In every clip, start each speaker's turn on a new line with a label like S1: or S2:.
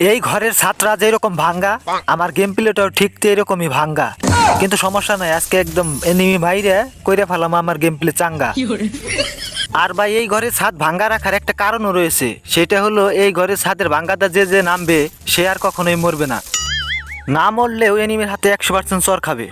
S1: এই ঘরের ছাত্রা যেরকম ভাঙ্গা আমার গেম প্লেটাও ঠিক এরকমই ভাঙ্গা। কিন্তু সমস্যা নাই আজকে একদম এনিমি বাইরে কইরে ফেলাম আমার গেম প্লে চাঙ্গা। আর ভাই এই ঘরে ছাদ ভাঙ্গা রাখার একটা কারণও রয়েছে। সেটা হলো এই ঘরে ছাদের ভাঙ্গাটা যে যে নামবে সে আর কখনোই মরবে না। না মরলেও এনিমির হাতে একশো পার্সেন্ট চর খাবে।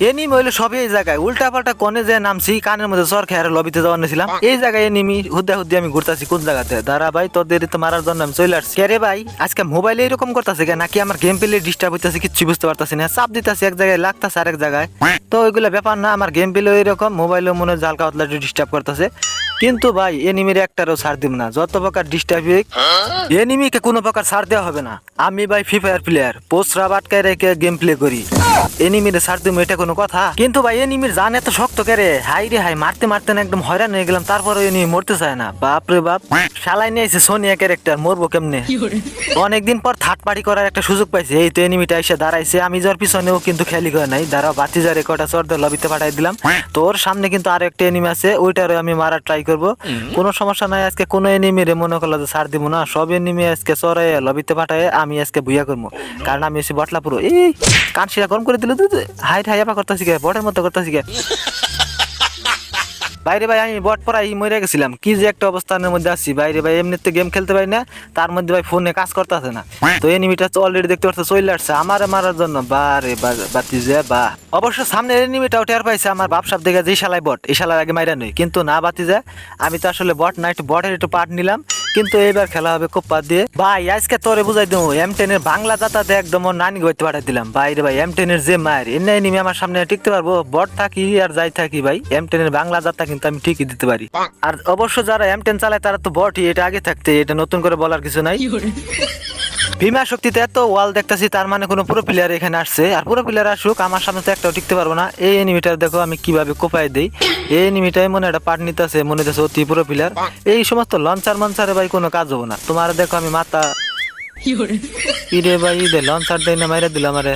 S1: এনিমি হইলে সবই এই জায়গায়। উল্টা পাল্টা কোনে যে নামছি কানের মধ্যে চর খেয়ার লবিতে যাওয়ার নিয়েছিলাম এই জায়গায় এনিমি হুদ্দা হুদ্দি আমি ঘুরতেছি কোন জায়গাতে? দাঁড়া ভাই তোদের তো মারার জন্য আমি চলে আসছি। কে ভাই আজকে মোবাইলে এরকম করতেছে কেন? নাকি আমার গেম পেলে ডিস্টার্ব হইতেছে কিছু বুঝতে পারতেছি না। চাপ দিতেছি এক জায়গায় লাগতেছে আরেক জায়গায়। তো ওইগুলো ব্যাপার না আমার গেম প্লে এরকম মোবাইলেও মনে হয় জালকা ডিস্টার্ব করতেছে। কিন্তু ভাই এনিমির একটারও ছাড় দিব না। যত প্রকার ডিস্টার্ব এনিমিকে কোনো প্রকার ছাড় দেওয়া হবে না। আমি ভাই ফ্রি ফায়ার প্লেয়ার পোস্টরা বাটকায় রেখে গেম প্লে করি। এনিমিরে ছাড় দিব এটা কোনো কথা? কিন্তু ভাই এনিমির জান এত শক্ত করে? হাই রে হাই মারতে মারতে না একদম হয়রান হয়ে গেলাম তারপরে এনিমি মরতে চায় না। বাপ রে বাপ শালাই নিয়ে এসে সোনিয়া ক্যারেক্টার মরবো কেমনে? অনেকদিন পর থার্ড পার্টি করার একটা সুযোগ পাইছে এই তো এনিমিটা এসে দাঁড়াইছে। আমি যার পিছনেও কিন্তু খেলি করে নাই। দাঁড়াও বাতি যা রেকর্ডটা চর্দ লবিতে পাঠাই দিলাম। তোর সামনে কিন্তু আরও একটা এনিমি আছে ওইটারে আমি মারার ট্রাই করব। কোনো সমস্যা নাই আজকে কোনো এনিমি রে মনে করল যে সার দিবো না সব এনিমি আজকে চড়াই লবিতে পাঠায় আমি আজকে বুয়া করব। কারণ আমি এসে বটলা পুরো এই কানসিরা গরম করে দিল হাই হাই আপা করতেছি গে বটের মতো করতেছি গে বাইরে ভাই আমি বট পড়াই মরে গেছিলাম। কি যে একটা অবস্থানের মধ্যে আছি। বাইরে ভাই এমনিতে গেম খেলতে পারি না। তার মধ্যে ভাই ফোনে কাজ করতে আসে না তো এনিমিটা অলরেডি দেখতে পাচ্ছে চলে আসছে। আমার মারার জন্য বারে বাতি যে বা। অবশ্য সামনের এনিমিটাও টের পাইছে আমার বাপসাপ দেখে যে শালাই বট এই শালার আগে মাইরা নই। কিন্তু না বাতি যে আমি তো আসলে বট নাইট একটু বটের একটু পার্ট নিলাম। কিন্তু এবার খেলা হবে কোপ্পা দিয়ে। ভাই আজকে তোরে বুঝাই দেবো এম টেন এর বাংলা দাতাতে একদম নানি গইতে পাঠাই দিলাম। ভাই রে ভাই এম টেনের যে মায়ের এনে নিমে আমার সামনে টিকতে পারব বট থাকি আর যাই থাকি ভাই। এম টেনের বাংলা দাতা কিন্তু আমি ঠিকই দিতে পারি। আর অবশ্য যারা এম টেন চালায় তারা তো বটই এটা আগে থাকতে এটা নতুন করে বলার কিছু নাই। ভীমা শক্তিতে এত ওয়াল দেখতেছি তার মানে কোনো পুরো প্লেয়ার এখানে আসছে। আর পুরো প্লেয়ার আসুক আমার সামনে তো একটাও টিকতে পারব না। এই এনিমিটার দেখো আমি কীভাবে কোপায় দিই। এই এনিমিটাই মনে একটা পার্ট নিতেছে মনে হচ্ছে অতি পুরো প্লেয়ার এই সমস্ত লঞ্চার মঞ্চারে ভাই কোনো কাজ হব না। তোমার দেখো আমি মাথা ইরে ভাই দে লঞ্চার দেয় না মাইরা দিলাম আরে